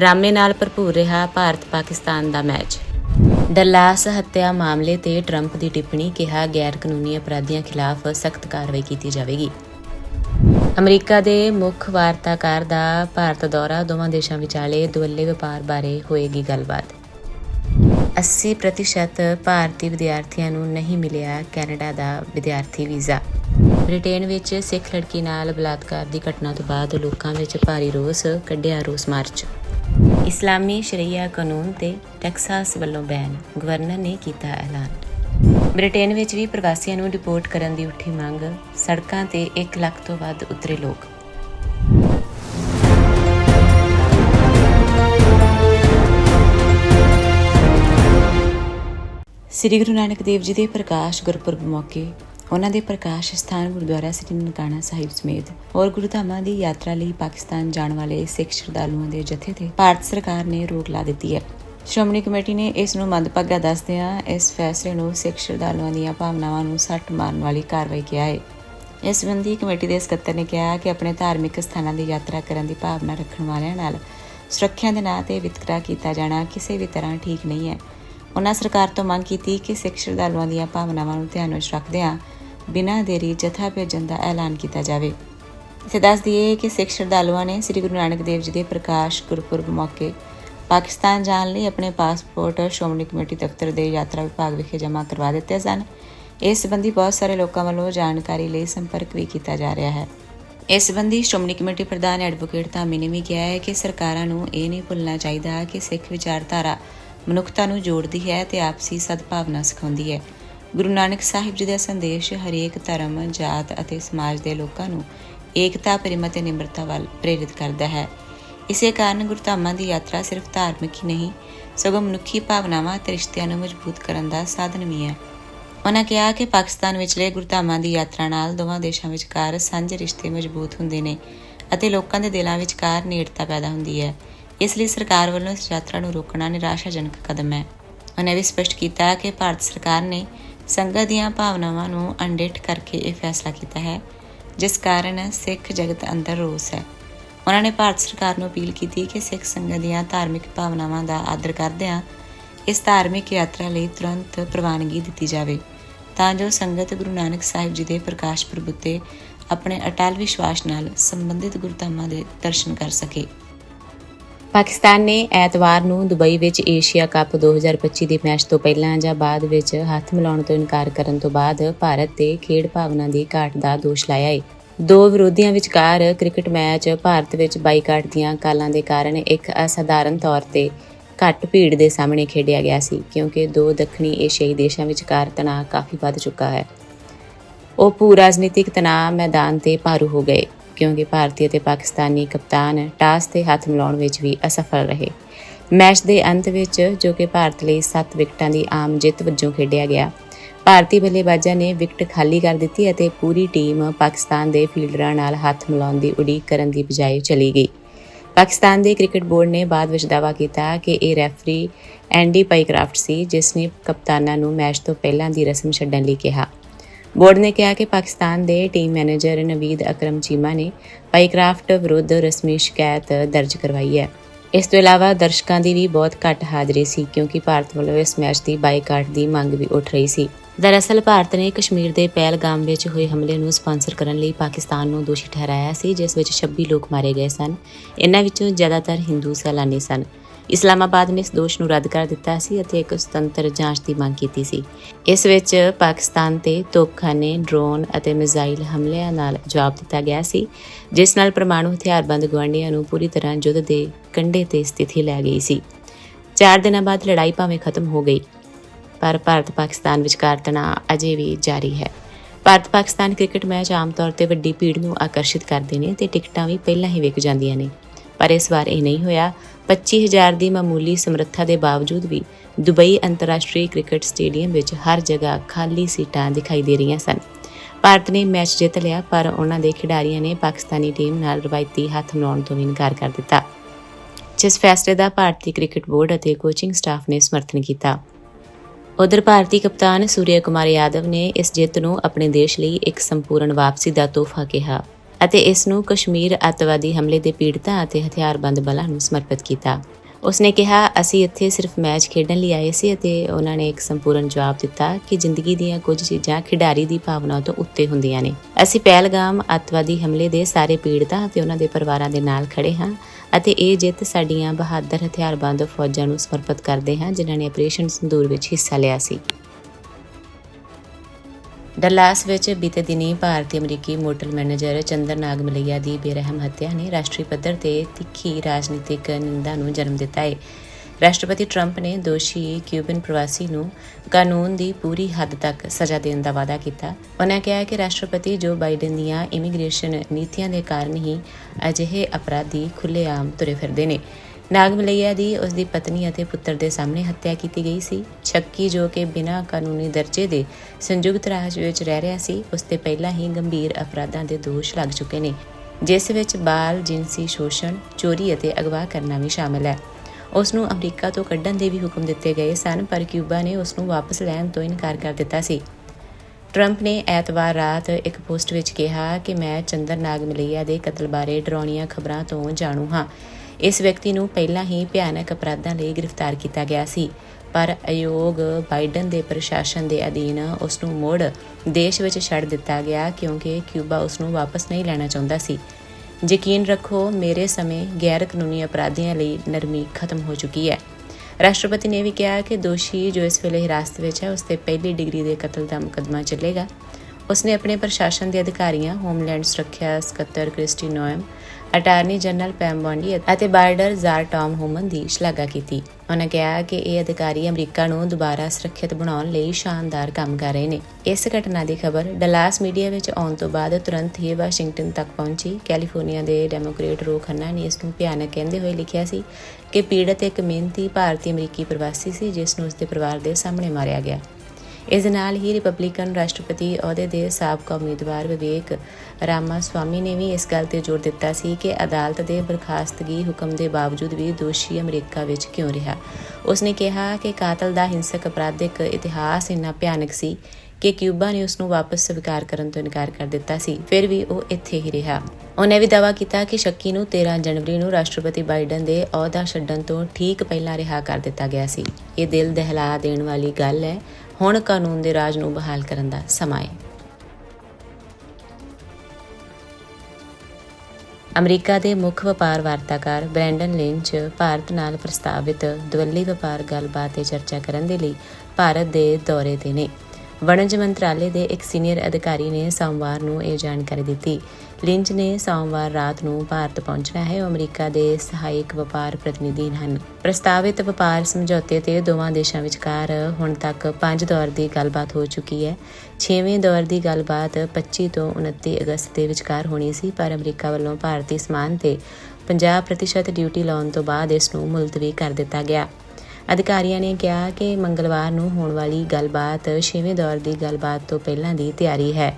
ਡਰਾਮੇ ਨਾਲ ਭਰਪੂਰ ਰਿਹਾ ਭਾਰਤ ਪਾਕਿਸਤਾਨ ਦਾ ਮੈਚ। ਡੱਲਾਸ ਹੱਤਿਆ ਮਾਮਲੇ ਤੇ ਟਰੰਪ ਦੀ ਟਿੱਪਣੀ ਕਿਹਾ ਗੈਰ ਕਾਨੂੰਨੀ ਅਪਰਾਧੀਆਂ ਖਿਲਾਫ ਸਖਤ ਕਾਰਵਾਈ ਕੀਤੀ ਜਾਵੇਗੀ। ਅਮਰੀਕਾ ਦੇ ਮੁੱਖ ਵਾਰਤਾਕਾਰ ਦਾ ਭਾਰਤ ਦੌਰਾ ਦੋਵਾਂ ਦੇਸ਼ਾਂ ਵਿਚਾਲੇ ਦੁਵੱਲੇ ਵਪਾਰ ਬਾਰੇ ਹੋਏਗੀ ਗੱਲਬਾਤ। 80% ਭਾਰਤੀ ਵਿਦਿਆਰਥੀਆਂ ਨੂੰ ਨਹੀਂ ਮਿਲਿਆ ਕੈਨੇਡਾ ਦਾ ਵਿਦਿਆਰਥੀ ਵੀਜ਼ਾ। ਬ੍ਰਿਟੇਨ ਵਿੱਚ ਸਿੱਖ ਲੜਕੀ ਨਾਲ ਬਲਾਤਕਾਰ ਦੀ ਘਟਨਾ ਤੋਂ ਬਾਅਦ ਲੋਕਾਂ ਵਿੱਚ ਭਾਰੀ ਰੋਸ, ਕੱਢਿਆ ਰੋਸ ਮਾਰਚ। ਇਸਲਾਮੀ ਸ਼ਰੀਆ ਕਾਨੂੰਨ ਤੇ ਟੈਕਸਾਸ ਵੱਲੋਂ ਬੈਨ, ਗਵਰਨਰ ਨੇ ਕੀਤਾ ਐਲਾਨ। ਬ੍ਰਿਟੇਨ ਵਿੱਚ ਵੀ ਪ੍ਰਵਾਸੀਆਂ ਨੂੰ ਰਿਪੋਰਟ ਕਰਨ ਦੀ ਉੱਠੀ ਮੰਗ, ਸੜਕਾਂ ਤੇ 1 ਲੱਖ ਤੋਂ ਵੱਧ ਉਤਰੇ ਲੋਕ। ਸ੍ਰੀ ਗੁਰੂ ਨਾਨਕ ਦੇਵ ਜੀ ਦੇ ਪ੍ਰਕਾਸ਼ ਗੁਰਪੁਰਬ ਮੌਕੇ ਉਹਨਾਂ ਦੇ ਪ੍ਰਕਾਸ਼ ਸਥਾਨ ਗੁਰਦੁਆਰਾ ਸ੍ਰੀ ਨਨਕਾਣਾ ਸਾਹਿਬ ਸਮੇਤ ਹੋਰ ਗੁਰਧਾਮਾਂ ਦੀ ਯਾਤਰਾ ਲਈ ਪਾਕਿਸਤਾਨ ਜਾਣ ਵਾਲੇ ਸਿੱਖ ਸ਼ਰਧਾਲੂਆਂ ਦੇ ਜਥੇ ਤੇ ਭਾਰਤ ਸਰਕਾਰ ਨੇ ਰੋਕ ਲਾ ਦਿੱਤੀ ਹੈ। ਸ਼੍ਰੋਮਣੀ ਕਮੇਟੀ ਨੇ ਇਸ ਨੂੰ ਮੰਦਭਾਗਾ ਦੱਸਦਿਆਂ ਇਸ ਫੈਸਲੇ ਨੂੰ ਸਿੱਖ ਸ਼ਰਧਾਲੂਆਂ ਦੀਆਂ ਭਾਵਨਾਵਾਂ ਨੂੰ ਸੱਟ ਮਾਰਨ ਵਾਲੀ ਕਾਰਵਾਈ ਕਿਹਾ ਹੈ। ਇਸ ਸੰਬੰਧੀ ਕਮੇਟੀ ਦੇ ਸਕੱਤਰ ਨੇ ਕਿਹਾ ਕਿ ਆਪਣੇ ਧਾਰਮਿਕ ਸਥਾਨਾਂ ਦੀ ਯਾਤਰਾ ਕਰਨ ਦੀ ਭਾਵਨਾ ਰੱਖਣ ਵਾਲਿਆਂ ਨਾਲ ਸੁਰੱਖਿਆ ਦੇ ਨਾਂ ਤੇ ਵਿਤਕਰਾ ਕੀਤਾ ਜਾਣਾ ਕਿਸੇ ਵੀ ਤਰ੍ਹਾਂ ਠੀਕ ਨਹੀਂ ਹੈ। ਉਹਨਾਂ ਸਰਕਾਰ ਤੋਂ ਮੰਗ ਕੀਤੀ ਕਿ ਸਿੱਖ ਸ਼ਰਧਾਲੂਆਂ ਦੀਆਂ ਭਾਵਨਾਵਾਂ ਨੂੰ ਧਿਆਨ ਵਿੱਚ ਰੱਖਦਿਆਂ ਬਿਨਾਂ ਦੇਰੀ ਜਥਾ ਭੇਜਣ ਦਾ ਐਲਾਨ ਕੀਤਾ ਜਾਵੇ। ਇਥੇ ਦੱਸ ਦਈਏ ਕਿ ਸਿੱਖ ਸ਼ਰਧਾਲੂਆਂ ਨੇ ਸ੍ਰੀ ਗੁਰੂ ਨਾਨਕ ਦੇਵ ਜੀ ਦੇ ਪ੍ਰਕਾਸ਼ ਗੁਰਪੁਰਬ ਮੌਕੇ ਪਾਕਿਸਤਾਨ ਜਾਣ ਲਈ ਆਪਣੇ ਪਾਸਪੋਰਟ ਸ਼੍ਰੋਮਣੀ ਕਮੇਟੀ ਦਫ਼ਤਰ ਦੇ ਯਾਤਰਾ ਵਿਭਾਗ ਵਿਖੇ ਜਮ੍ਹਾਂ ਕਰਵਾ ਦਿੱਤੇ ਸਨ। ਇਸ ਸੰਬੰਧੀ ਬਹੁਤ ਸਾਰੇ ਲੋਕਾਂ ਵੱਲੋਂ ਜਾਣਕਾਰੀ ਲਈ ਸੰਪਰਕ ਵੀ ਕੀਤਾ ਜਾ ਰਿਹਾ ਹੈ। ਇਸ ਸੰਬੰਧੀ ਸ਼੍ਰੋਮਣੀ ਕਮੇਟੀ ਪ੍ਰਧਾਨ ਐਡਵੋਕੇਟ ਧਾਮੀ ਨੇ ਵੀ ਕਿਹਾ ਹੈ ਕਿ ਸਰਕਾਰਾਂ ਨੂੰ ਇਹ ਨਹੀਂ ਭੁੱਲਣਾ ਚਾਹੀਦਾ ਕਿ ਸਿੱਖ ਵਿਚਾਰਧਾਰਾ ਮਨੁੱਖਤਾ ਨੂੰ ਜੋੜਦੀ ਹੈ ਤੇ ਆਪਸੀ ਸਦਭਾਵਨਾ ਸਿਖਾਉਂਦੀ ਹੈ। ਗੁਰੂ ਨਾਨਕ ਸਾਹਿਬ ਜੀ ਦਾ ਸੰਦੇਸ਼ ਹਰੇਕ ਧਰਮ, ਜਾਤ ਅਤੇ ਸਮਾਜ ਦੇ ਲੋਕਾਂ ਨੂੰ ਏਕਤਾ, ਪ੍ਰੇਮ ਅਤੇ ਨਿਮਰਤਾ ਵੱਲ ਪ੍ਰੇਰਿਤ ਕਰਦਾ ਹੈ। ਇਸੇ ਕਾਰਨ ਗੁਰਧਾਮਾਂ ਦੀ ਯਾਤਰਾ ਸਿਰਫ ਧਾਰਮਿਕ ਹੀ ਨਹੀਂ, ਸਗੋਂ ਮਨੁੱਖੀ ਭਾਵਨਾਵਾਂ ਅਤੇ ਰਿਸ਼ਤਿਆਂ ਨੂੰ ਮਜ਼ਬੂਤ ਕਰਨ ਦਾ ਸਾਧਨ ਵੀ ਹੈ। ਉਹਨਾਂ ਕਿਹਾ ਕਿ ਪਾਕਿਸਤਾਨ ਵਿਚਲੇ ਗੁਰਧਾਮਾਂ ਦੀ ਯਾਤਰਾ ਨਾਲ ਦੋਵਾਂ ਦੇਸ਼ਾਂ ਵਿਚਕਾਰ ਸਾਂਝੇ ਰਿਸ਼ਤੇ ਮਜ਼ਬੂਤ ਹੁੰਦੇ ਨੇ ਅਤੇ ਲੋਕਾਂ ਦੇ ਦਿਲਾਂ ਵਿਚਕਾਰ ਨੇੜਤਾ ਪੈਦਾ ਹੁੰਦੀ ਹੈ। ਇਸ ਲਈ ਸਰਕਾਰ ਵੱਲੋਂ ਇਸ ਯਾਤਰਾ ਨੂੰ ਰੋਕਣਾ ਨਿਰਾਸ਼ਾਜਨਕ ਕਦਮ ਹੈ। ਉਹਨੇ ਵੀ ਸਪਸ਼ਟ ਕੀਤਾ ਕਿ ਭਾਰਤ ਸਰਕਾਰ ਨੇ ਸੰਗਤ ਦੀਆਂ ਭਾਵਨਾਵਾਂ ਨੂੰ ਅਣਡਿੱਠ ਕਰਕੇ ਇਹ ਫੈਸਲਾ ਕੀਤਾ ਹੈ, ਜਿਸ ਕਾਰਨ ਸਿੱਖ ਜਗਤ ਅੰਦਰ ਰੋਸ ਹੈ। ਉਹਨਾਂ ਨੇ ਭਾਰਤ ਸਰਕਾਰ ਨੂੰ ਅਪੀਲ ਕੀਤੀ ਕਿ ਸਿੱਖ ਸੰਗਤ ਦੀਆਂ ਧਾਰਮਿਕ ਭਾਵਨਾਵਾਂ ਦਾ ਆਦਰ ਕਰਦਿਆਂ ਇਸ ਧਾਰਮਿਕ ਯਾਤਰਾ ਲਈ ਤੁਰੰਤ ਪ੍ਰਵਾਨਗੀ ਦਿੱਤੀ ਜਾਵੇ, ਤਾਂ ਜੋ ਸੰਗਤ ਗੁਰੂ ਨਾਨਕ ਸਾਹਿਬ ਜੀ ਦੇ ਪ੍ਰਕਾਸ਼ ਪੁਰਬ ਉੱਤੇ ਆਪਣੇ ਅਟਲ ਵਿਸ਼ਵਾਸ ਨਾਲ ਸੰਬੰਧਿਤ ਗੁਰਧਾਮਾਂ ਦੇ ਦਰਸ਼ਨ ਕਰ ਸਕੇ। ਪਾਕਿਸਤਾਨ ਨੇ ਐਤਵਾਰ ਨੂੰ ਦੁਬਈ ਵਿੱਚ ਏਸ਼ੀਆ ਕੱਪ 2025 ਦੇ ਮੈਚ ਤੋਂ ਪਹਿਲਾਂ ਜਾਂ ਬਾਅਦ ਵਿੱਚ ਹੱਥ ਮਿਲਾਉਣ ਤੋਂ ਇਨਕਾਰ ਕਰਨ ਤੋਂ ਬਾਅਦ ਭਾਰਤ ਤੇ ਖੇਡ ਭਾਵਨਾ ਦੀ ਘਾਟ ਦਾ ਦੋਸ਼ ਲਾਇਆ ਹੈ ਦੋ ਵਿਰੋਧੀਆਂ ਵਿਚਕਾਰ ਕ੍ਰਿਕਟ ਮੈਚ ਭਾਰਤ ਵਿੱਚ ਬਾਈਕਾਟ ਦੀਆਂ ਕਾਲਾਂ ਦੇ ਕਾਰਨ ਇੱਕ ਅਸਾਧਾਰਨ ਤੌਰ ਤੇ ਘੱਟ ਭੀੜ ਦੇ ਸਾਹਮਣੇ ਖੇਡਿਆ ਗਿਆ ਸੀ, ਕਿਉਂਕਿ ਦੋ ਦੱਖਣੀ ਏਸ਼ੀਆਈ ਦੇਸ਼ਾਂ ਵਿਚਕਾਰ ਤਣਾਅ ਕਾਫੀ ਵੱਧ ਚੁੱਕਾ ਹੈ। ਉਹ ਭੂ ਰਾਜਨੀਤਿਕ ਤਣਾਅ ਮੈਦਾਨ ਤੇ ਭਾਰੂ ਹੋ ਗਏ। ਕਿਉਂਕਿ ਭਾਰਤੀ ਅਤੇ ਪਾਕਿਸਤਾਨੀ ਕਪਤਾਨ ਟਾਸ ਤੇ ਹੱਥ ਮਿਲਾਉਣ ਵਿੱਚ ਵੀ ਅਸਫਲ ਰਹੇ। ਮੈਚ ਦੇ ਅੰਤ ਵਿੱਚ, ਜੋ ਕਿ ਭਾਰਤ ਲਈ 7 ਵਿਕਟਾਂ ਦੀ ਆਮ ਜਿੱਤ ਵਜੋਂ ਖੇਡਿਆ ਗਿਆ, ਭਾਰਤੀ ਬੱਲੇਬਾਜ਼ਾਂ ਨੇ ਵਿਕਟ ਖਾਲੀ ਕਰ ਦਿੱਤੀ ਅਤੇ ਪੂਰੀ ਟੀਮ ਪਾਕਿਸਤਾਨ ਦੇ ਫੀਲਡਰਾਂ ਨਾਲ ਹੱਥ ਮਿਲਾਉਣ ਦੀ ਉਡੀਕ ਕਰਨ ਦੀ ਬਜਾਏ ਚਲੀ ਗਈ। ਪਾਕਿਸਤਾਨ ਦੇ ਕ੍ਰਿਕਟ ਬੋਰਡ ਨੇ ਬਾਅਦ ਵਿੱਚ ਦਾਅਵਾ ਕੀਤਾ ਕਿ ਇਹ ਰੈਫਰੀ ਐਂਡੀ ਪਾਈਕ੍ਰਾਫਟ ਸੀ, ਜਿਸ ਨੇ ਕਪਤਾਨਾਂ ਨੂੰ ਮੈਚ ਤੋਂ ਪਹਿਲਾਂ ਦੀ ਰਸਮ ਛੱਡਣ ਲਈ ਕਿਹਾ। ਬੋਰਡ ਨੇ ਕਿਹਾ ਕਿ ਪਾਕਿਸਤਾਨ ਦੇ ਟੀਮ ਮੈਨੇਜਰ ਨਵੀਦ ਅਕਰਮ ਚੀਮਾ ਨੇ ਪਾਈਕਰਾਫਟ ਵਿਰੁੱਧ ਰਸਮੀ ਸ਼ਿਕਾਇਤ ਦਰਜ ਕਰਵਾਈ ਹੈ। ਇਸ ਤੋਂ ਇਲਾਵਾ ਦਰਸ਼ਕਾਂ ਦੀ ਵੀ ਬਹੁਤ ਘੱਟ ਹਾਜ਼ਰੀ ਸੀ, ਕਿਉਂਕਿ ਭਾਰਤ ਵੱਲੋਂ ਇਸ ਮੈਚ ਦੀ ਬਾਈਕਾਟ ਦੀ ਮੰਗ ਵੀ ਉੱਠ ਰਹੀ ਸੀ। ਦਰਅਸਲ, ਭਾਰਤ ਨੇ ਕਸ਼ਮੀਰ ਦੇ ਪਹਿਲਗਾਮ ਵਿੱਚ ਹੋਏ ਹਮਲੇ ਨੂੰ ਸਪਾਂਸਰ ਕਰਨ ਲਈ ਪਾਕਿਸਤਾਨ ਨੂੰ ਦੋਸ਼ੀ ਠਹਿਰਾਇਆ ਸੀ, ਜਿਸ ਵਿੱਚ 26 ਲੋਕ ਮਾਰੇ ਗਏ ਸਨ। ਇਨ੍ਹਾਂ ਵਿੱਚੋਂ ਜ਼ਿਆਦਾਤਰ ਹਿੰਦੂ ਸੈਲਾਨੀ ਸਨ। ਇਸਲਾਮਾਬਾਦ ਨੇ ਇਸ ਦੋਸ਼ ਨੂੰ ਰੱਦ ਕਰ ਦਿੱਤਾ ਸੀ ਅਤੇ ਇੱਕ ਸੁਤੰਤਰ ਜਾਂਚ ਦੀ ਮੰਗ ਕੀਤੀ ਸੀ। ਇਸ ਵਿੱਚ ਪਾਕਿਸਤਾਨ ਤੇ ਤੋਪਖਾਨੇ, ਡਰੋਨ ਅਤੇ ਮਿਜ਼ਾਈਲ ਹਮਲਿਆਂ ਨਾਲ ਜਵਾਬ ਦਿੱਤਾ ਗਿਆ ਸੀ, ਜਿਸ ਨਾਲ ਪਰਮਾਣੂ ਹਥਿਆਰਬੰਦ ਗੁਆਂਢੀਆਂ ਨੂੰ ਪੂਰੀ ਤਰ੍ਹਾਂ ਯੁੱਧ ਦੇ ਕੰਢੇ ਤੇ ਸਥਿਤੀ ਲੈ ਗਈ ਸੀ। ਚਾਰ ਦਿਨਾਂ ਬਾਅਦ ਲੜਾਈ ਭਾਵੇਂ ਖਤਮ ਹੋ ਗਈ, ਪਰ ਭਾਰਤ ਪਾਕਿਸਤਾਨ ਵਿਚਕਾਰ ਤਣਾਅ ਅਜੇ ਵੀ ਜਾਰੀ ਹੈ। ਭਾਰਤ ਪਾਕਿਸਤਾਨ ਕ੍ਰਿਕਟ ਮੈਚ ਆਮ ਤੌਰ ਤੇ ਵੱਡੀ ਭੀੜ ਨੂੰ ਆਕਰਸ਼ਿਤ ਕਰਦੇ ਨੇ ਤੇ ਟਿਕਟਾਂ ਵੀ ਪਹਿਲਾਂ ਹੀ ਵਿਕ ਜਾਂਦੀਆਂ ਨੇ, ਪਰ ਇਸ ਵਾਰ ਇਹ ਨਹੀਂ ਹੋਇਆ। 25000 ਦੀ ਮਾਮੂਲੀ ਸਮਰੱਥਾ ਦੇ ਬਾਵਜੂਦ ਵੀ ਦੁਬਈ ਅੰਤਰਰਾਸ਼ਟਰੀ ਕ੍ਰਿਕਟ ਸਟੇਡੀਅਮ ਵਿੱਚ ਹਰ ਜਗ੍ਹਾ ਖਾਲੀ ਸੀਟਾਂ ਦਿਖਾਈ ਦੇ ਰਹੀਆਂ ਸਨ। ਭਾਰਤ ਨੇ ਮੈਚ ਜਿੱਤ ਲਿਆ, ਪਰ ਉਹਨਾਂ ਦੇ ਖਿਡਾਰੀਆਂ ਨੇ ਪਾਕਿਸਤਾਨੀ ਟੀਮ ਨਾਲ ਰਵਾਇਤੀ ਹੱਥ ਮਿਲਾਉਣ ਤੋਂ ਵੀ ਇਨਕਾਰ ਕਰ ਦਿੱਤਾ। ਜਿਸ ਫੈਸਲੇ ਦਾ ਭਾਰਤੀ ਕ੍ਰਿਕਟ ਬੋਰਡ ਅਤੇ ਕੋਚਿੰਗ ਸਟਾਫ ਨੇ ਸਮਰਥਨ ਕੀਤਾ। ਉਧਰ ਭਾਰਤੀ ਕਪਤਾਨ ਸੂਰਿਆ ਕੁਮਾਰ ਯਾਦਵ ਨੇ ਇਸ ਜਿੱਤ ਨੂੰ ਆਪਣੇ ਦੇਸ਼ ਲਈ ਇੱਕ ਸੰਪੂਰਨ ਵਾਪਸੀ ਦਾ ਤੋਹਫਾ ਕਿਹਾ। ਅਤੇ ਇਸ ਨੂੰ ਕਸ਼ਮੀਰ ਅੱਤਵਾਦੀ ਹਮਲੇ ਦੇ ਪੀੜਤਾਂ ਅਤੇ ਹਥਿਆਰਬੰਦ ਬਲਾਂ ਨੂੰ ਸਮਰਪਿਤ ਕੀਤਾ। ਉਸਨੇ ਕਿਹਾ, ਅਸੀਂ ਇੱਥੇ ਸਿਰਫ ਮੈਚ ਖੇਡਣ ਲਈ ਆਏ ਸੀ ਅਤੇ ਉਹਨਾਂ ਨੇ ਇੱਕ ਸੰਪੂਰਨ ਜਵਾਬ ਦਿੱਤਾ ਕਿ ਜ਼ਿੰਦਗੀ ਦੀਆਂ ਕੁਝ ਚੀਜ਼ਾਂ ਖਿਡਾਰੀ ਦੀ ਭਾਵਨਾ ਤੋਂ ਉੱਤੇ ਹੁੰਦੀਆਂ ਨੇ। ਅਸੀਂ ਪਹਿਲਗਾਮ ਅੱਤਵਾਦੀ ਹਮਲੇ ਦੇ ਸਾਰੇ ਪੀੜਤਾਂ ਅਤੇ ਉਹਨਾਂ ਦੇ ਪਰਿਵਾਰਾਂ ਦੇ ਨਾਲ ਖੜੇ ਹਾਂ ਅਤੇ ਇਹ ਜਿੱਤ ਸਾਡੀਆਂ ਬਹਾਦਰ ਹਥਿਆਰਬੰਦ ਫੌਜਾਂ ਨੂੰ ਸਮਰਪਿਤ ਕਰਦੇ ਹਾਂ, ਜਿਨ੍ਹਾਂ ਨੇ ਆਪਰੇਸ਼ਨ ਸੰਦੂਰ ਵਿੱਚ ਹਿੱਸਾ ਲਿਆ ਸੀ। ਡੱਲਾਸ ਵਿੱਚ ਬੀਤੇ ਦਿਨੀ ਭਾਰਤੀ ਅਮਰੀਕੀ ਮੋਟਲ ਮੈਨੇਜਰ ਚੰਦਰ ਨਾਗ ਮਲਈਆ ਦੀ ਬੇਰਹਿਮ ਹੱਤਿਆ ਨੇ ਰਾਸ਼ਟਰੀ ਪੱਧਰ ਤੇ ਤਿੱਖੀ ਰਾਜਨੀਤਿਕ ਨਿੰਦਾ ਨੂੰ ਜਨਮ ਦਿੱਤਾ ਹੈ ਰਾਸ਼ਟਰਪਤੀ ਟਰੰਪ ਨੇ ਦੋਸ਼ੀ ਕਿਊਬਨ ਪ੍ਰਵਾਸੀ ਨੂੰ ਕਾਨੂੰਨ ਦੀ ਪੂਰੀ ਹੱਦ ਤੱਕ ਸਜ਼ਾ ਦੇਣ ਦਾ ਵਾਅਦਾ ਕੀਤਾ। ਉਹਨਾਂ ਕਿਹਾ ਕਿ ਰਾਸ਼ਟਰਪਤੀ ਜੋ ਬਾਈਡਨ ਦੀਆਂ ਇਮੀਗ੍ਰੇਸ਼ਨ ਨੀਤੀਆਂ ਦੇ ਕਾਰਨ ਹੀ ਅਜਿਹੇ ਅਪਰਾਧੀ ਖੁੱਲ੍ਹੇਆਮ ਤੁਰੇ ਫਿਰਦੇ ਨੇ। ਨਾਗ ਮਲਈਆ ਦੀ ਉਸ ਦੀ ਪਤਨੀ ਅਤੇ ਪੁੱਤਰ ਦੇ ਸਾਹਮਣੇ ਹੱਤਿਆ ਕੀਤੀ ਗਈ ਸੀ। ਛੱਕੀ ਜੋ ਕਿ ਬਿਨਾਂ ਕਾਨੂੰਨੀ ਦਰਜੇ ਦੇ ਸੰਯੁਕਤ ਰਾਜ ਵਿੱਚ ਰਹਿ ਰਿਹਾ ਸੀ, ਉਸ ਤੇ ਪਹਿਲਾਂ ਹੀ ਗੰਭੀਰ ਅਪਰਾਧਾਂ ਦੇ ਦੋਸ਼ ਲੱਗ ਚੁੱਕੇ ਨੇ, ਜਿਸ ਵਿੱਚ ਬਾਲ ਜਿੰਸੀ ਸ਼ੋਸ਼ਣ, ਚੋਰੀ ਅਤੇ ਅਗਵਾ ਕਰਨਾ ਵੀ ਸ਼ਾਮਲ ਹੈ। ਉਸ ਨੂੰ ਅਮਰੀਕਾ ਤੋਂ ਕੱਢਣ ਦੇ ਵੀ ਹੁਕਮ ਦਿੱਤੇ ਗਏ ਸਨ, ਪਰ ਕਿਊਬਾ ਨੇ ਉਸ ਨੂੰ ਵਾਪਸ ਲੈਣ ਤੋਂ ਇਨਕਾਰ ਕਰ ਦਿੱਤਾ ਸੀ। ਟਰੰਪ ਨੇ ਐਤਵਾਰ ਰਾਤ ਇੱਕ ਪੋਸਟ ਵਿੱਚ ਕਿਹਾ ਕਿ, ਮੈਂ ਚੰਦਰ ਨਾਗ ਮਲਈਆ ਦੇ ਕਤਲ ਬਾਰੇ ਡਰਾਉਣੀਆਂ ਖਬਰਾਂ ਤੋਂ ਜਾਣੂ ਹਾਂ। ਇਸ ਵਿਅਕਤੀ ਨੂੰ ਪਹਿਲਾਂ ਹੀ ਭਿਆਨਕ ਅਪਰਾਧਾਂ ਲਈ ਗ੍ਰਿਫਤਾਰ ਕੀਤਾ ਗਿਆ ਸੀ, ਪਰ ਅਯੋਗ ਬਾਈਡਨ ਦੇ ਪ੍ਰਸ਼ਾਸਨ ਦੇ ਅਧੀਨ ਉਸ ਨੂੰ ਮੁੜ ਦੇਸ਼ ਵਿੱਚ ਛੱਡ ਦਿੱਤਾ ਗਿਆ ਕਿਉਂਕਿ ਕਿਊਬਾ ਉਸ ਨੂੰ ਵਾਪਸ ਨਹੀਂ ਲੈਣਾ ਚਾਹੁੰਦਾ ਸੀ। ਯਕੀਨ ਰੱਖੋ, ਮੇਰੇ ਸਮੇਂ ਗੈਰ ਕਾਨੂੰਨੀ ਅਪਰਾਧੀਆਂ ਲਈ ਨਰਮੀ ਖਤਮ ਹੋ ਚੁੱਕੀ ਹੈ। ਰਾਸ਼ਟਰਪਤੀ ਨੇ ਵੀ ਕਿਹਾ ਕਿ ਦੋਸ਼ੀ ਜੋ ਇਸ ਵੇਲੇ ਹਿਰਾਸਤ ਵਿੱਚ ਹੈ ਉਸ ਤੇ ਪਹਿਲੀ ਡਿਗਰੀ ਦੇ ਕਤਲ ਦਾ ਮੁਕੱਦਮਾ ਚੱਲੇਗਾ। ਉਸਨੇ ਆਪਣੇ ਪ੍ਰਸ਼ਾਸਨ ਦੇ ਅਧਿਕਾਰੀਆਂ ਹੋਮਲੈਂਡ ਸੁਰੱਖਿਆ ਸਕੱਤਰ Kristi Noem attorney general Pam Bondi ਅਤੇ ਬਾਰਡਰ ਜ਼ਾਰ ਟਾਮ ਹੋਮਨ ਦੀ ਸ਼ਲਾਘਾ ਕੀਤੀ। ਉਹਨਾਂ ਕਿਹਾ ਕਿ ਇਹ ਅਧਿਕਾਰੀ ਅਮਰੀਕਾ ਨੂੰ ਦੁਬਾਰਾ ਸੁਰੱਖਿਅਤ ਬਣਾਉਣ ਲਈ ਸ਼ਾਨਦਾਰ ਕੰਮ ਕਰ ਰਹੇ ਨੇ। ਇਸ ਘਟਨਾ ਦੀ ਖਬਰ ਡਲਾਸ ਮੀਡੀਆ ਵਿੱਚ ਆਉਣ ਤੋਂ ਬਾਅਦ ਤੁਰੰਤ ਹੀ ਵਾਸ਼ਿੰਗਟਨ ਤੱਕ ਪਹੁੰਚੀ। ਕੈਲੀਫੋਰਨੀਆ ਦੇ ਡੈਮੋਕ੍ਰੇਟ ਰੋ ਖੰਨਾ ਨੇ ਇਸ ਨੂੰ ਭਿਆਨਕ ਕਹਿੰਦੇ ਹੋਏ ਲਿਖਿਆ ਸੀ ਕਿ ਪੀੜਤ ਇੱਕ ਮਿਹਨਤੀ ਭਾਰਤੀ ਅਮਰੀਕੀ ਪ੍ਰਵਾਸੀ ਸੀ, ਜਿਸ ਨੂੰ ਉਸਦੇ ਪਰਿਵਾਰ ਦੇ ਸਾਹਮਣੇ ਮਾਰਿਆ ਗਿਆ। ਇਸ ਦੇ ਨਾਲ ਹੀ ਰਿਪਬਲਿਕਨ ਰਾਸ਼ਟਰਪਤੀ ਅਹੁਦੇ ਦੇ ਸਾਬਕਾ ਉਮੀਦਵਾਰ ਵਿਵੇਕ ਰਾਮਾਸਵਾਮੀ ਨੇ ਵੀ ਇਸ ਗੱਲ ਤੇ ਜ਼ੋਰ ਦਿੱਤਾ ਸੀ ਕਿ ਅਦਾਲਤ ਦੇ ਬਰਖਾਸਤਗੀ ਹੁਕਮ ਦੇ ਬਾਵਜੂਦ ਵੀ ਦੋਸ਼ੀ ਅਮਰੀਕਾ ਵਿੱਚ ਕਿਉਂ ਰਿਹਾ। ਉਸਨੇ ਕਿਹਾ ਕਿ ਕਾਤਲ ਦਾ ਹਿੰਸਕ ਅਪਰਾਧਿਕ ਇਤਿਹਾਸ ਇੰਨਾ ਭਿਆਨਕ ਸੀ ਕਿ ਕਿਊਬਾ ਨੇ ਉਸ ਨੂੰ ਵਾਪਸ ਸਵੀਕਾਰ ਕਰਨ ਤੋਂ ਇਨਕਾਰ ਕਰ ਦਿੱਤਾ ਸੀ, ਫਿਰ ਵੀ ਉਹ ਇੱਥੇ ਹੀ ਰਿਹਾ। ਉਹਨੇ ਵੀ ਦਾਅਵਾ ਕੀਤਾ ਕਿ ਸ਼ੱਕੀ ਨੂੰ 13 ਜਨਵਰੀ ਨੂੰ ਰਾਸ਼ਟਰਪਤੀ ਬਾਈਡਨ ਦੇ ਅਹੁਦਾ ਛੱਡਣ ਤੋਂ ਠੀਕ ਪਹਿਲਾਂ ਰਿਹਾ ਕਰ ਦਿੱਤਾ ਗਿਆ ਸੀ। ਇਹ ਦਿਲ ਦਹਿਲਾ ਦੇਣ ਵਾਲੀ ਗੱਲ ਹੈ। ਹੁਣ ਕਾਨੂੰਨ ਦੇ ਰਾਜ ਨੂੰ ਬਹਾਲ ਕਰਨ ਦਾ ਸਮਾਂ ਹੈ। ਅਮਰੀਕਾ ਦੇ ਮੁੱਖ ਵਪਾਰ ਵਾਰਤਾਕਾਰ ਬ੍ਰੈਂਡਨ ਲਿੰਚ ਭਾਰਤ ਨਾਲ ਪ੍ਰਸਤਾਵਿਤ ਦਵੱਲੀ ਵਪਾਰ ਗੱਲਬਾਤ ਤੇ ਚਰਚਾ ਕਰਨ ਦੇ ਲਈ ਭਾਰਤ ਦੇ ਦੌਰੇ ਤੇ ਨੇ। ਵਣਜ ਮੰਤਰਾਲੇ ਦੇ ਇੱਕ ਸੀਨੀਅਰ ਅਧਿਕਾਰੀ ਨੇ ਸੋਮਵਾਰ ਨੂੰ ਇਹ ਜਾਣਕਾਰੀ ਦਿੱਤੀ। ਲਿੰਚ ਨੇ ਸੋਮਵਾਰ ਰਾਤ ਨੂੰ ਭਾਰਤ ਪਹੁੰਚਣਾ ਹੈ। ਉਹ ਅਮਰੀਕਾ ਦੇ ਸਹਾਇਕ ਵਪਾਰ ਪ੍ਰਤੀਨਿਧੀ ਹਨ। ਪ੍ਰਸਤਾਵਿਤ ਵਪਾਰ ਸਮਝੌਤੇ ਤੇ ਦੋਵਾਂ ਦੇਸ਼ਾਂ ਵਿਚਕਾਰ ਹੁਣ ਤੱਕ ਪੰਜ ਦੌਰ ਦੀ ਗੱਲਬਾਤ ਹੋ ਚੁੱਕੀ ਹੈ। 6ਵੇਂ ਦੌਰ ਦੀ ਗੱਲਬਾਤ 25 ਤੋਂ 29 ਅਗਸਤ ਦੇ ਵਿਚਕਾਰ ਹੋਣੀ ਸੀ, ਪਰ ਅਮਰੀਕਾ ਵੱਲੋਂ ਭਾਰਤੀ ਸਮਾਨ ਤੇ 50% ਡਿਊਟੀ ਲਾਉਣ ਤੋਂ ਬਾਅਦ ਇਸ ਨੂੰ ਮੁਲਤਵੀ ਕਰ ਦਿੱਤਾ ਗਿਆ। ਅਧਿਕਾਰੀਆਂ ਨੇ ਕਿਹਾ ਕਿ ਮੰਗਲਵਾਰ ਨੂੰ ਹੋਣ ਵਾਲੀ ਗੱਲਬਾਤ 6ਵੇਂ ਦੌਰ ਦੀ ਗੱਲਬਾਤ ਤੋਂ ਪਹਿਲਾਂ ਦੀ ਤਿਆਰੀ ਹੈ।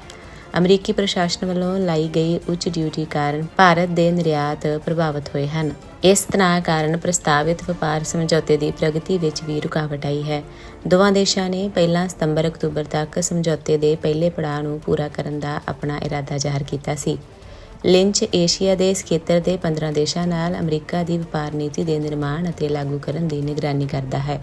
ਅਮਰੀਕੀ ਪ੍ਰਸ਼ਾਸਨ ਵੱਲੋਂ ਲਾਈ ਗਈ ਉੱਚ ਡਿਊਟੀ ਕਾਰਨ ਭਾਰਤ ਦੇ ਨਿਰਯਾਤ ਪ੍ਰਭਾਵਿਤ ਹੋਏ ਹਨ। ਇਸ ਤਣਾਅ ਕਾਰਨ ਪ੍ਰਸਤਾਵਿਤ ਵਪਾਰ ਸਮਝੌਤੇ ਦੀ ਪ੍ਰਗਤੀ ਵਿੱਚ ਵੀ ਰੁਕਾਵਟ ਆਈ ਹੈ। ਦੋਵਾਂ ਦੇਸ਼ਾਂ ਨੇ ਪਹਿਲਾਂ ਸਤੰਬਰ ਅਕਤੂਬਰ ਤੱਕ ਸਮਝੌਤੇ ਦੇ ਪਹਿਲੇ ਪੜਾਅ ਨੂੰ ਪੂਰਾ ਕਰਨ ਦਾ ਆਪਣਾ ਇਰਾਦਾ ਜ਼ਾਹਰ ਕੀਤਾ ਸੀ। ਲਿੰਚ ਏਸ਼ੀਆ ਦੇ ਇਸ ਖੇਤਰ ਦੇ 15 ਦੇਸ਼ਾਂ ਨਾਲ ਅਮਰੀਕਾ ਦੀ ਵਪਾਰ ਨੀਤੀ ਦੇ ਨਿਰਮਾਣ ਅਤੇ ਲਾਗੂ ਕਰਨ ਦੀ ਨਿਗਰਾਨੀ ਕਰਦਾ ਹੈ।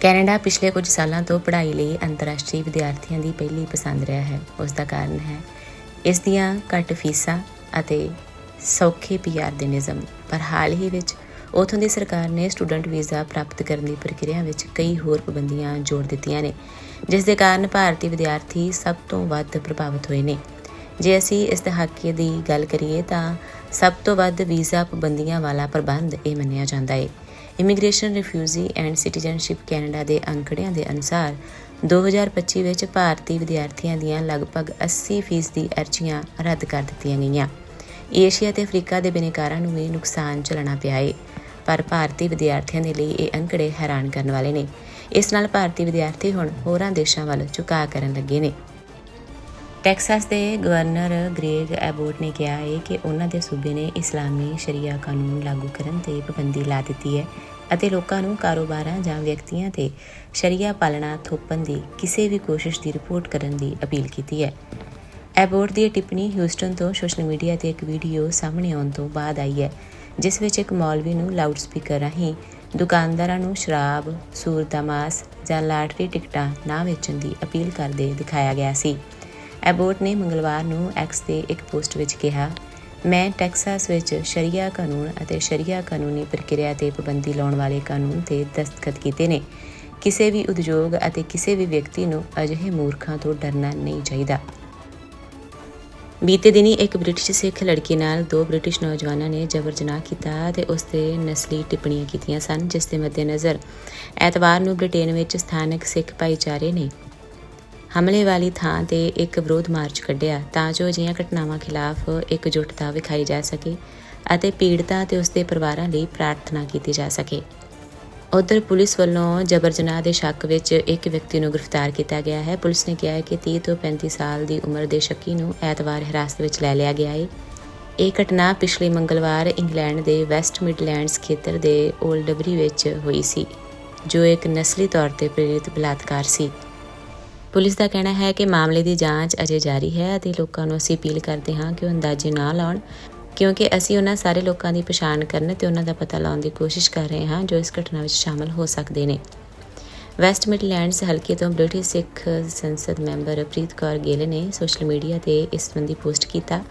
ਕੈਨੇਡਾ ਪਿਛਲੇ ਕੁਝ ਸਾਲਾਂ ਤੋਂ ਪੜ੍ਹਾਈ ਲਈ ਅੰਤਰਰਾਸ਼ਟਰੀ ਵਿਦਿਆਰਥੀਆਂ ਦੀ ਪਹਿਲੀ ਪਸੰਦ ਰਿਹਾ ਹੈ। ਉਸ ਦਾ ਕਾਰਨ ਹੈ ਇਸ ਦੀਆਂ ਘੱਟ ਫੀਸਾਂ ਅਤੇ ਸੌਖੇ ਪੀਆਰ ਦੇ ਨਿਯਮ। ਪਰ ਹਾਲ ਹੀ ਵਿੱਚ ਉਥੋਂ ਦੀ ਸਰਕਾਰ ਨੇ ਸਟੂਡੈਂਟ ਵੀਜ਼ਾ ਪ੍ਰਾਪਤ ਕਰਨ ਦੀ ਪ੍ਰਕਿਰਿਆ ਵਿੱਚ ਕਈ ਹੋਰ ਪਾਬੰਦੀਆਂ ਜੋੜ ਦਿੱਤੀਆਂ ਨੇ, ਜਿਸ ਦੇ ਕਾਰਨ ਭਾਰਤੀ ਵਿਦਿਆਰਥੀ ਸਭ ਤੋਂ ਵੱਧ ਪ੍ਰਭਾਵਿਤ ਹੋਏ ਨੇ। ਜੇ ਅਸੀਂ ਇਸ ਦਹਾਕੇ ਦੀ ਗੱਲ ਕਰੀਏ ਤਾਂ ਸਭ ਤੋਂ ਵੱਧ ਵੀਜ਼ਾ ਪਾਬੰਦੀਆਂ ਵਾਲਾ ਪ੍ਰਬੰਧ ਇਹ ਮੰਨਿਆ ਜਾਂਦਾ ਹੈ immigration refugee and citizenship Canada ਦੇ ਅੰਕੜਿਆਂ ਦੇ ਅਨੁਸਾਰ 2025 ਵਿੱਚ ਭਾਰਤੀ ਵਿਦਿਆਰਥੀਆਂ ਦੀਆਂ ਲਗਭਗ 80% ਦੀ ਅਰਜ਼ੀਆਂ ਰੱਦ ਕਰ ਦਿੱਤੀਆਂ ਗਈਆਂ। ਏਸ਼ੀਆ ਤੇ ਅਫਰੀਕਾ ਦੇ ਬਿਨੇਕਾਰਾਂ ਨੂੰ ਵੀ ਨੁਕਸਾਨ ਝੱਲਣਾ ਪਿਆ ਹੈ ਪਰ ਭਾਰਤੀ ਵਿਦਿਆਰਥੀਆਂ ਦੇ ਲਈ ਇਹ ਅੰਕੜੇ ਹੈਰਾਨ ਕਰਨ ਵਾਲੇ ਨੇ। ਇਸ ਨਾਲ ਭਾਰਤੀ ਵਿਦਿਆਰਥੀ ਹੁਣ ਹੋਰਾਂ ਦੇਸ਼ਾਂ ਵੱਲ ਝੁਕਾਅ ਕਰਨ ਲੱਗੇ ਨੇ। ਟੈਕਸਾਸ ਦੇ ਗਵਰਨਰ ਗ੍ਰੇਗ ਐਬੋਟ ਨੇ ਕਿਹਾ ਹੈ ਕਿ ਉਹਨਾਂ ਦੇ ਸੂਬੇ ਨੇ ਇਸਲਾਮੀ ਸ਼ਰੀਆ ਕਾਨੂੰਨ ਲਾਗੂ ਕਰਨ ਤੇ ਪਾਬੰਦੀ ਲਾ ਦਿੱਤੀ ਹੈ ਅਤੇ ਲੋਕਾਂ ਨੂੰ ਕਾਰੋਬਾਰਾਂ ਜਾਂ ਵਿਅਕਤੀਆਂ ਤੇ ਸ਼ਰੀਆ ਪਾਲਣਾ ਥੋਪਣ ਦੀ ਕਿਸੇ ਵੀ ਕੋਸ਼ਿਸ਼ ਦੀ ਰਿਪੋਰਟ ਕਰਨ ਦੀ ਅਪੀਲ ਕੀਤੀ ਹੈ। ਐਬੋਟ ਦੀ ਇਹ ਟਿੱਪਣੀ ਹਿਊਸਟਨ ਤੋਂ ਸੋਸ਼ਲ ਮੀਡੀਆ ਤੇ ਇੱਕ ਵੀਡੀਓ ਸਾਹਮਣੇ ਆਉਣ ਤੋਂ ਬਾਅਦ ਆਈ ਹੈ ਜਿਸ ਵਿੱਚ ਇੱਕ ਮੌਲਵੀ ਨੂੰ ਲਾਊਡ ਸਪੀਕਰ ਰਾਹੀਂ ਦੁਕਾਨਦਾਰਾਂ ਨੂੰ ਸ਼ਰਾਬ, ਸੂਰ ਦਾ ਮਾਸ ਜਾਂ ਲਾਟਰੀ ਟਿਕਟਾਂ ਨਾ ਵੇਚਣ ਦੀ ਅਪੀਲ ਕਰਦੇ ਦਿਖਾਇਆ ਗਿਆ ਸੀ। ਐਬੋਟ ਨੇ ਮੰਗਲਵਾਰ ਨੂੰ ਐਕਸ ਤੇ ਇੱਕ ਪੋਸਟ ਵਿੱਚ ਕਿਹਾ, ਮੈਂ ਟੈਕਸਾਸ ਵਿੱਚ ਸ਼ਰੀਆ ਕਾਨੂੰਨ ਅਤੇ ਸ਼ਰੀਆ ਕਾਨੂੰਨੀ ਪ੍ਰਕਿਰਿਆ ਤੇ ਪਾਬੰਦੀ ਲਾਉਣ ਵਾਲੇ ਕਾਨੂੰਨ ਤੇ ਦਸਤਖਤ ਕੀਤੇ ਨੇ। ਕਿਸੇ ਵੀ ਉਦਯੋਗ ਅਤੇ ਕਿਸੇ ਵੀ ਵਿਅਕਤੀ ਨੂੰ ਅਜਿਹੇ ਮੂਰਖਾਂ ਤੋਂ ਡਰਨਾ ਨਹੀਂ ਚਾਹੀਦਾ। ਬੀਤੇ ਦਿਨੀ ਇੱਕ ਬ੍ਰਿਟਿਸ਼ ਸਿੱਖ ਲੜਕੀ ਨਾਲ ਦੋ ਬ੍ਰਿਟਿਸ਼ ਨੌਜਵਾਨਾਂ ਨੇ ਜਬਰ ਜਨਾਹ ਕੀਤਾ ਤੇ ਉਸ ਤੇ ਨਸਲੀ ਟਿੱਪਣੀਆਂ ਕੀਤੀਆਂ ਸਨ, ਜਿਸ ਦੇ ਮੱਦੇਨਜ਼ਰ ਐਤਵਾਰ ਨੂੰ ਬ੍ਰਿਟੇਨ ਵਿੱਚ ਸਥਾਨਕ ਸਿੱਖ ਭਾਈਚਾਰੇ ਨੇ ਹਮਲੇ ਵਾਲੀ ਥਾਂ ਤੇ ਇੱਕ ਵਿਰੋਧ ਮਾਰਚ ਕੱਢਿਆ ਤਾਂ ਜੋ ਅਜਿਹੀਆਂ ਘਟਨਾਵਾਂ ਖਿਲਾਫ ਇਕਜੁੱਟਤਾ ਵਿਖਾਈ ਜਾ ਸਕੇ ਅਤੇ ਪੀੜਤਾ ਤੇ ਉਸਦੇ ਪਰਿਵਾਰਾਂ ਲਈ ਪ੍ਰਾਰਥਨਾ ਕੀਤੀ ਜਾ ਸਕੇ। ਉਧਰ ਪੁਲਿਸ ਵੱਲੋਂ ਜਬਰ ਜਨਾਹ ਦੇ ਸ਼ੱਕ ਵਿੱਚ ਇੱਕ ਵਿਅਕਤੀ ਨੂੰ ਗ੍ਰਿਫਤਾਰ ਕੀਤਾ ਗਿਆ ਹੈ। ਪੁਲਿਸ ਨੇ ਕਿਹਾ ਹੈ ਕਿ 30 ਤੋਂ 35 ਸਾਲ ਦੀ ਉਮਰ ਦੇ ਸ਼ੱਕੀ ਨੂੰ ਐਤਵਾਰ ਹਿਰਾਸਤ ਵਿੱਚ ਲੈ ਲਿਆ ਗਿਆ ਹੈ। ਇਹ ਘਟਨਾ ਪਿਛਲੇ ਮੰਗਲਵਾਰ ਇੰਗਲੈਂਡ ਦੇ ਵੈਸਟ ਮਿਡਲੈਂਡਸ ਖੇਤਰ ਦੇ ਓਲਡਬਰੀ ਵਿੱਚ ਹੋਈ ਸੀ, ਜੋ ਇੱਕ ਨਸਲੀ ਤੌਰ ਤੇ ਪ੍ਰੇਰਿਤ ਬਲਾਤਕਾਰ ਸੀ। ਪੁਲਿਸ ਦਾ ਕਹਿਣਾ ਹੈ ਕਿ ਮਾਮਲੇ ਦੀ ਜਾਂਚ ਅਜੇ ਜਾਰੀ ਹੈ ਅਤੇ ਲੋਕਾਂ ਨੂੰ ਅਸੀਂ ਅਪੀਲ ਕਰਦੇ ਹਾਂ ਕਿ ਉਹ ਅੰਦਾਜ਼ੇ ਨਾ ਲਾਉਣ, ਕਿਉਂਕਿ ਅਸੀਂ ਉਹਨਾਂ ਸਾਰੇ ਲੋਕਾਂ ਦੀ ਪਛਾਣ ਕਰਨ ਤੇ ਉਹਨਾਂ ਦਾ ਪਤਾ ਲਾਉਣ ਦੀ ਕੋਸ਼ਿਸ਼ ਕਰ ਰਹੇ ਹਾਂ ਜੋ ਇਸ ਘਟਨਾ ਵਿੱਚ ਸ਼ਾਮਲ ਹੋ ਸਕਦੇ ਨੇ। ਵੈਸਟ ਮਿਡਲੈਂਡਸ ਹਲਕੇ ਤੋਂ ਬ੍ਰਿਟਿਸ਼ ਸਿੱਖ ਸੰਸਦ ਮੈਂਬਰ ਪ੍ਰੀਤ ਕੌਰ ਗਿੱਲ ਨੇ ਸੋਸ਼ਲ ਮੀਡੀਆ ਤੇ ਇਸ ਸੰਬੰਧੀ ਪੋਸਟ ਕੀਤਾ।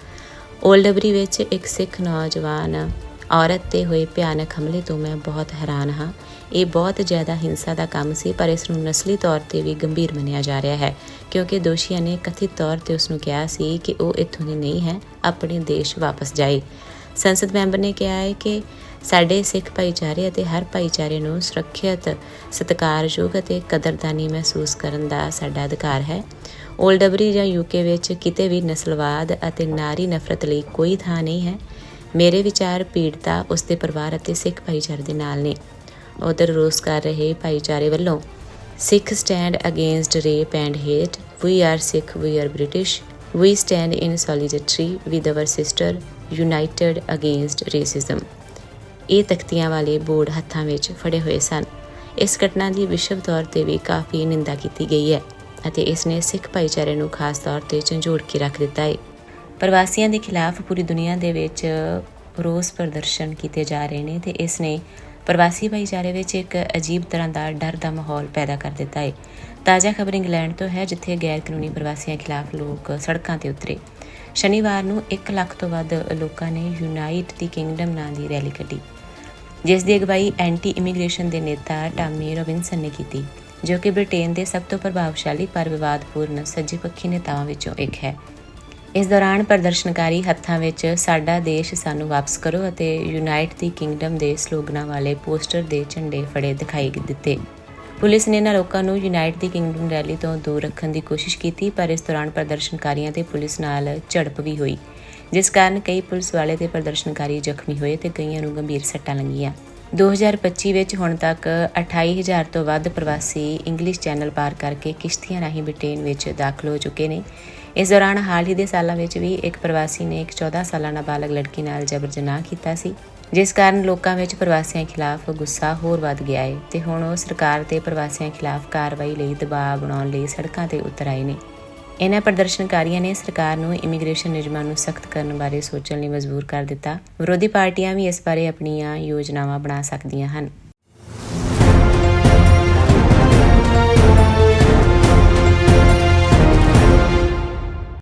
ਓਲਡਬਰੀ ਵਿੱਚ ਇੱਕ ਸਿੱਖ ਨੌਜਵਾਨ ਔਰਤ ਤੇ ਹੋਏ ਭਿਆਨਕ ਹਮਲੇ ਤੋਂ ਮੈਂ ਬਹੁਤ ਹੈਰਾਨ ਹਾਂ। ਇਹ ਬਹੁਤ ਜ਼ਿਆਦਾ ਹਿੰਸਾ ਦਾ ਕੰਮ ਸੀ, ਪਰ ਇਸ ਨੂੰ ਨਸਲੀ ਤੌਰ ਤੇ ਵੀ ਗੰਭੀਰ ਮੰਨਿਆ ਜਾ ਰਿਹਾ ਹੈ, ਕਿਉਂਕਿ ਦੋਸ਼ੀਆਂ ਨੇ ਕਥਿਤ ਤੌਰ ਤੇ ਉਸ ਨੂੰ ਕਿਹਾ ਸੀ ਕਿ ਉਹ ਇੱਥੋਂ ਦੀ ਨਹੀਂ ਹੈ, ਆਪਣੇ ਦੇਸ਼ ਵਾਪਸ ਜਾਏ। ਸੰਸਦ ਮੈਂਬਰ ਨੇ ਕਿਹਾ ਹੈ ਕਿ ਸਾਡੇ ਸਿੱਖ ਭਾਈਚਾਰੇ ਅਤੇ ਹਰ ਭਾਈਚਾਰੇ ਨੂੰ ਸੁਰੱਖਿਅਤ, ਸਤਿਕਾਰਯੋਗ ਅਤੇ ਕਦਰਦਾਨੀ ਮਹਿਸੂਸ ਕਰਨ ਦਾ ਸਾਡਾ ਅਧਿਕਾਰ ਹੈ। ਓਲਡਬਰੀ ਜਾਂ ਯੂਕੇ ਵਿੱਚ ਕਿਤੇ ਵੀ ਨਸਲਵਾਦ ਅਤੇ ਨਾਰੀ ਨਫ਼ਰਤ ਲਈ ਕੋਈ ਥਾਂ ਨਹੀਂ ਹੈ। ਮੇਰੇ ਵਿਚਾਰ ਪੀੜਤਾ ਉਸ ਦੇ ਪਰਿਵਾਰ ਅਤੇ ਸਿੱਖ ਭਾਈਚਾਰੇ ਦੇ ਨਾਲ ਨੇ। ਉਧਰ ਰੋਸ ਕਰ ਰਹੇ ਭਾਈਚਾਰੇ ਵੱਲੋਂ Sikh stand against rape and hate we are Sikh we are British we stand in solidarity with our sister united against racism ਇਹ ਤਖਤੀਆਂ ਵਾਲੇ ਬੋਰਡ ਹੱਥਾਂ ਵਿੱਚ ਫੜੇ ਹੋਏ ਸਨ। ਇਸ ਘਟਨਾ ਦੀ ਵਿਸ਼ਵ ਤੌਰ ਤੇ ਵੀ ਕਾਫੀ ਨਿੰਦਾ ਕੀਤੀ ਗਈ ਹੈ ਅਤੇ ਇਸ ਨੇ ਸਿੱਖ ਭਾਈਚਾਰੇ ਨੂੰ ਖਾਸ ਤੌਰ ਤੇ ਝੰਜੋੜ ਕੇ ਰੱਖ ਦਿੱਤਾ ਹੈ। ਪ੍ਰਵਾਸੀਆਂ ਦੇ ਖਿਲਾਫ ਪੂਰੀ ਦੁਨੀਆ ਦੇ ਵਿੱਚ ਰੋਸ ਪ੍ਰਦਰਸ਼ਨ ਕੀਤੇ ਜਾ ਰਹੇ ਨੇ ਤੇ ਇਸ ਨੇ ਪ੍ਰਵਾਸੀ ਭਾਈਚਾਰੇ ਵਿੱਚ ਇੱਕ ਅਜੀਬ ਤਰ੍ਹਾਂ ਦਾ ਡਰ ਦਾ ਮਾਹੌਲ ਪੈਦਾ ਕਰ ਦਿੱਤਾ ਹੈ ਤਾਜ਼ਾ ਖਬਰ ਇੰਗਲੈਂਡ ਤੋਂ ਹੈ, ਜਿੱਥੇ ਗੈਰ ਕਾਨੂੰਨੀ ਪ੍ਰਵਾਸੀਆਂ ਖਿਲਾਫ ਲੋਕ ਸੜਕਾਂ ਤੇ ਉਤਰੇ। ਸ਼ਨੀਵਾਰ ਨੂੰ 1 ਲੱਖ ਤੋਂ ਵੱਧ ਲੋਕਾਂ ਨੇ ਯੂਨਾਈਟ ਦੀ ਕਿੰਗਡਮ ਨਾਂ ਦੀ ਰੈਲੀ ਕੱਢੀ, ਜਿਸ ਦੀ ਅਗਵਾਈ ਐਂਟੀ ਇਮੀਗ੍ਰੇਸ਼ਨ ਦੇ ਨੇਤਾ ਟਾਮੀ ਰੋਬਿਨਸਨ ਨੇ ਕੀਤੀ, ਜੋ ਕਿ ਬ੍ਰਿਟੇਨ ਦੇ ਸਭ ਤੋਂ ਪ੍ਰਭਾਵਸ਼ਾਲੀ ਪਰ ਵਿਵਾਦਪੂਰਨ ਸੱਜੇ ਪੱਖੀ ਨੇਤਾਵਾਂ ਵਿੱਚੋਂ ਇੱਕ ਹੈ। ਇਸ ਦੌਰਾਨ ਪ੍ਰਦਰਸ਼ਨਕਾਰੀ ਹੱਥਾਂ ਵਿੱਚ ਸਾਡਾ ਦੇਸ਼ ਸਾਨੂੰ ਵਾਪਸ ਕਰੋ ਅਤੇ ਯੂਨਾਈਟ ਦੀ ਕਿੰਗਡਮ ਦੇ ਸਲੋਗਨਾਂ ਵਾਲੇ ਪੋਸਟਰ ਦੇ ਝੰਡੇ ਫੜੇ ਦਿਖਾਈ ਦਿੱਤੇ। ਪੁਲਿਸ ਨੇ ਇਹਨਾਂ ਲੋਕਾਂ ਨੂੰ ਯੂਨਾਈਟ ਦੀ ਕਿੰਗਡਮ ਰੈਲੀ ਤੋਂ ਦੂਰ ਰੱਖਣ ਦੀ ਕੋਸ਼ਿਸ਼ ਕੀਤੀ, ਪਰ ਇਸ ਦੌਰਾਨ ਪ੍ਰਦਰਸ਼ਨਕਾਰੀਆਂ ਤੇ ਪੁਲਿਸ ਨਾਲ ਝੜਪ ਵੀ ਹੋਈ, ਜਿਸ ਕਾਰਨ ਕਈ ਪੁਲਿਸ ਵਾਲੇ ਤੇ ਪ੍ਰਦਰਸ਼ਨਕਾਰੀ ਜ਼ਖਮੀ ਹੋਏ ਤੇ ਕਈਆਂ ਨੂੰ ਗੰਭੀਰ ਸੱਟਾਂ ਲੱਗੀਆਂ। 2025 ਵਿੱਚ ਹੁਣ ਤੱਕ 28000 ਤੋਂ ਵੱਧ ਪ੍ਰਵਾਸੀ ਇੰਗਲਿਸ਼ ਚੈਨਲ ਪਾਰ ਕਰਕੇ ਕਿਸ਼ਤੀਆਂ ਰਾਹੀਂ ਬ੍ਰਿਟੇਨ ਵਿੱਚ ਦਾਖਲ ਹੋ ਚੁੱਕੇ ਨੇ। ਇਸ ਦੌਰਾਨ ਹਾਲ ਹੀ ਦੇ ਸਾਲਾਂ ਵਿੱਚ ਵੀ ਇੱਕ ਪ੍ਰਵਾਸੀ ਨੇ ਇੱਕ 14 ਸਾਲਾ ਨਾਬਾਲਗ ਲੜਕੀ ਨਾਲ ਜਬਰ ਜਨਾਹ ਕੀਤਾ ਸੀ, ਜਿਸ ਕਾਰਨ ਲੋਕਾਂ ਵਿੱਚ ਪ੍ਰਵਾਸੀਆਂ ਖਿਲਾਫ ਗੁੱਸਾ ਹੋਰ ਵੱਧ ਗਿਆ ਹੈ ਤੇ ਹੁਣ ਉਹ ਸਰਕਾਰ ਤੇ ਪ੍ਰਵਾਸੀਆਂ ਖਿਲਾਫ ਕਾਰਵਾਈ ਲਈ ਦਬਾਅ ਬਣਾਉਣ ਲਈ ਸੜਕਾਂ ਤੇ ਉਤਰ ਆਏ ਨੇ। ਇਹਨਾਂ ਪ੍ਰਦਰਸ਼ਨਕਾਰੀਆਂ ਨੇ ਸਰਕਾਰ ਨੂੰ ਇਮੀਗ੍ਰੇਸ਼ਨ ਨਿਯਮਾਂ ਨੂੰ ਸਖਤ ਕਰਨ ਬਾਰੇ ਸੋਚਣ ਲਈ ਮਜਬੂਰ ਕਰ ਦਿੱਤਾ। ਵਿਰੋਧੀ ਪਾਰਟੀਆਂ ਵੀ ਇਸ ਬਾਰੇ ਆਪਣੀਆਂ ਯੋਜਨਾਵਾਂ ਬਣਾ ਸਕਦੀਆਂ ਹਨ।